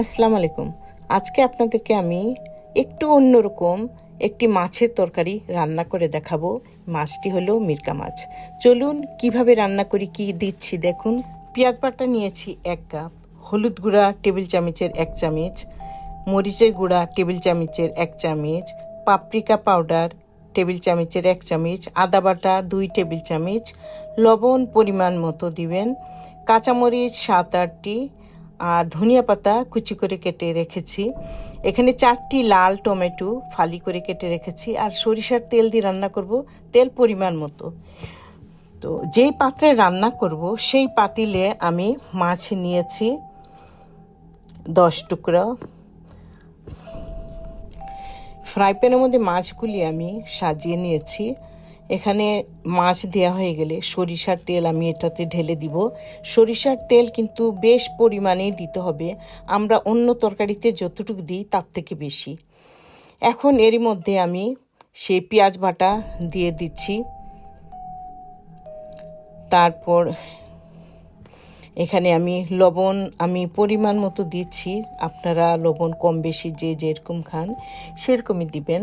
আসসালামু আলাইকুম আজকে আপনাদেরকে আমি একটু অন্যরকম একটি মাছের তরকারি রান্না করে দেখাবো। মাছটি হলো মিরকা মাছ। চলুন কীভাবে রান্না করি, কি দিচ্ছি দেখুন। পেঁয়াজ বাটা নিয়েছি এক কাপ, হলুদ গুঁড়া, টেবিল চামচের এক চামচ, মরিচের গুঁড়া, টেবিল চামচের এক চামচ, পাপরিকা পাউডার, টেবিল চামচের এক চামচ, আদা বাটা দুই টেবিল চামচ, লবণ পরিমাণ মতো দিবেন। কাঁচামরিচ সাত আটটি আর ধনিয়া পাতা কুচি করে কেটে রেখেছি। এখানে চারটি লাল টমেটো ফালি করে কেটে রেখেছি আর সরিষার তেল দিয়ে রান্না করব তেল পরিমাণ মতো। তো যেই পাত্রে রান্না করব সেই পাতিলে আমি মাছ নিয়েছি দশ টুকরা। ফ্রাই প্যানের মধ্যে মাছগুলি আমি সাজিয়ে নিয়েছি। এখানে মাছ দেওয়া হয়ে গেলে সরিষার তেল আমি এটাতে ঢেলে দিব। সরিষার তেল কিন্তু বেশ পরিমাণেই দিতে হবে। আমরা অন্য তরকারিতে যতটুকু দিই তার থেকে বেশি। এখন এরই মধ্যে আমি সেই পেঁয়াজ বাটা দিয়ে দিচ্ছি। তারপর এখানে আমি লবণ আমি পরিমাণ মতো দিচ্ছি। আপনারা লবণ কম বেশি যে যেরকম খান সেরকমই দিবেন।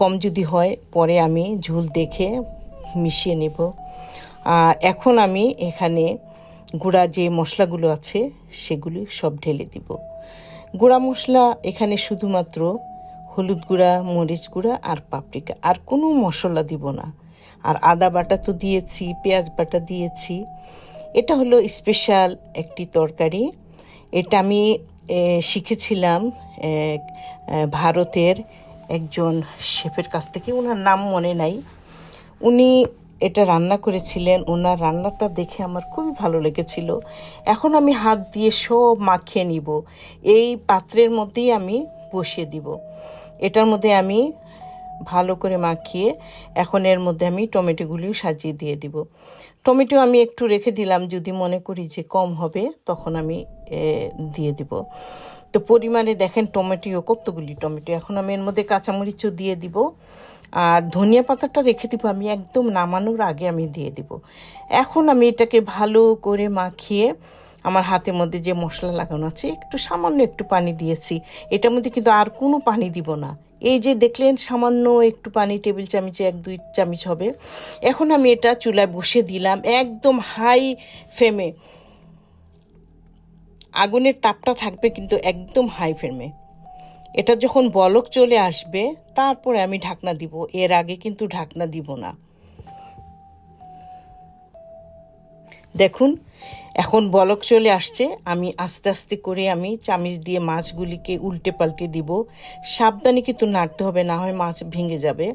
কম যদি হয়, পরে আমি ঝুল দেখে মিশিয়ে নেব। আর এখন আমি এখানে গুঁড়া যে মশলাগুলো আছে, সেগুলি সব ঢেলে দিব। গুঁড়া মশলা এখানে শুধুমাত্র হলুদ গুঁড়া, মরিচ গুঁড়া আর পাপরিকা আর কোনো মশলা দিব না। আর আদা বাটা তো দিয়েছি, পেঁয়াজ বাটা দিয়েছি। এটা হলো স্পেশাল একটি তরকারি। এটা আমি শিখেছিলাম ভারতের একজন শেফের কাছ থেকে ওনার নাম মনে নাই। উনি এটা রান্না করেছিলেন ওনার রান্নাটা দেখে আমার খুবই ভালো লেগেছিল। এখন আমি হাত দিয়ে সব মাখিয়ে নিব, এই পাত্রের মধ্যেই আমি বসিয়ে দিব। এটার মধ্যে আমি ভালো করে মাখিয়ে এখন এর মধ্যে আমি টমেটোগুলিও সাজিয়ে দিয়ে দিব। টমেটো আমি একটু রেখে দিলাম, যদি মনে করি যে কম হবে, তখন আমি দিয়ে দিব। তো পরিমাণে দেখেন টমেটো কতগুলি টমেটো। এখন আমি এর মধ্যে কাঁচামরিচও দিয়ে দিব। আর ধনিয়া পাতাটা রেখে দিব, আমি একদম নামানোর আগে আমি দিয়ে দিব। এখন আমি এটাকে ভালো করে মাখিয়ে আমার হাতের মধ্যে যে মশলা লাগানো আছে, একটু সামান্য একটু পানি দিয়েছি। এটার মধ্যে কিন্তু আর কোনো পানি দিব না। এই যে দেখলেন, সামান্য একটু পানি, টেবিল চামচে এক, দুই চামচ হবে। এখন আমি এটা চুলায় বসে দিলাম, একদম হাই ফ্লেমে। আগুনের তাপটা থাকবে কিন্তু একদম হাই ফ্লেমে এটা যখন বলক চলে আসবে, তারপরে আমি ঢাকনা দিব। এর আগে কিন্তু ঢাকনা দিব না। দেখুন, এখন বলক চলে আসছে। আমি আস্তে আস্তে করে আমি চামিচ দিয়ে মাছগুলিকে উল্টে পাল্টে দিব। সাবধানে কিন্তু নাড়তে হবে, না হয় মাছ ভেঙে যাবে।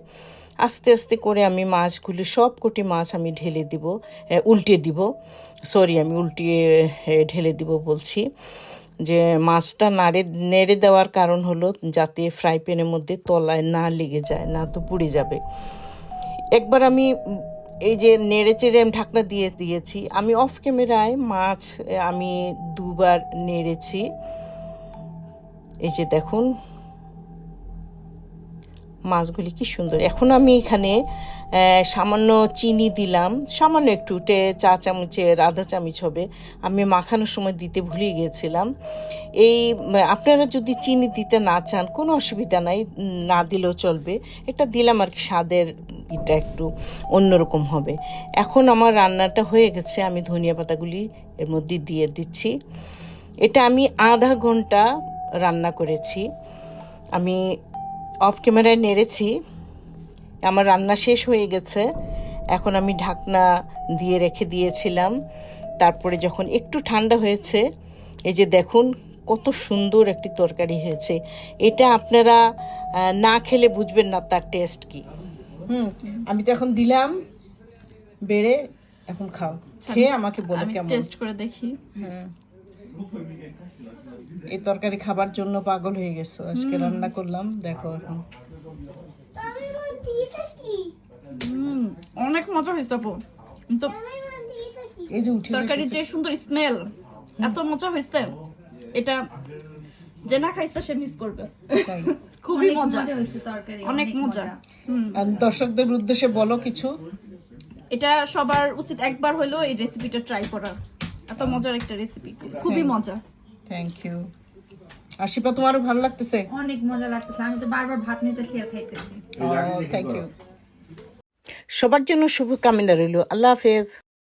আস্তে আস্তে করে আমি মাছগুলি সব কটি মাছ আমি ঢেলে দিব উল্টে দিব। সরি আমি উল্টিয়ে ঢেলে দিব বলছি। যে মাছটা নাড়ে, নেড়ে দেওয়ার কারণ হলো যাতে ফ্রাই প্যানের মধ্যে তলায় না লেগে যায়, না তো পুড়ে যাবে। একবার আমি এই যে নেড়ে চেড়ে আমি ঢাকনা দিয়ে দিয়েছি, আমি অফ ক্যামেরায় মাছ আমি দুবার নেড়েছি। এই যে দেখুন মাছগুলি কি সুন্দর। এখন আমি এখানে সামান্য চিনি দিলাম। সামান্য একটু টে চা চামচের, আধা চামচ হবে। আমি মাখানোর সময় দিতে ভুলে গিয়েছিলাম। এই আপনারা যদি চিনি দিতে না চান, কোনো অসুবিধা নাই, না দিলেও চলবে। এটা দিলাম আর কি, স্বাদের এটা একটু অন্যরকম হবে। এখন আমার রান্নাটা হয়ে গেছে, আমি ধনিয়া পাতাগুলি এর মধ্যে দিয়ে দিচ্ছি। এটা আমি আধা ঘণ্টা রান্না করেছি। আমি অফ ক্যামেরায় নেড়েছি। আমার রান্না শেষ হয়ে গেছে। এখন আমি ঢাকনা দিয়ে রেখে দিয়েছিলাম। তারপরে যখন একটু ঠান্ডা হয়েছে এই যে দেখুন কত সুন্দর একটি তরকারি হয়েছে। এটা আপনারা না খেলে বুঝবেন না তার টেস্ট কি। হুম আমি তো এখন দিলাম বেড়ে এখন খাও। খেয়ে আমাকে বলো কেমন। টেস্ট করে দেখি। এই তরকারি খাবার জন্য পাগল হয়ে গেছো। আজকে রান্না করলাম দেখো এখন। অনেক মজা হয়েছে আপু। তো এই যে উঠে তরকারির যে সুন্দর স্মেল এত মজা হয়েছে। এটা যে না খাইছে সে মিস করবে। খুবই মজা। হয়েছে তরকারি অনেক মজা। হুম। আর দর্শকদের উদ্দেশ্যে বলো কিছু। এটা সবার উচিত একবার হলেও এই রেসিপিটা ট্রাই করা। মজার একটা রেসিপি খুবই মজা থ্যাংক ইউ আশিপা তোমারও ভালো লাগতেছে? অনেক মজা লাগতেছে। আমি তো বারবার ভাত নিতেছি আর খাইতেছি। থ্যাংক ইউ সবার জন্য শুভকামনা রইল। আল্লাহ হাফেজ।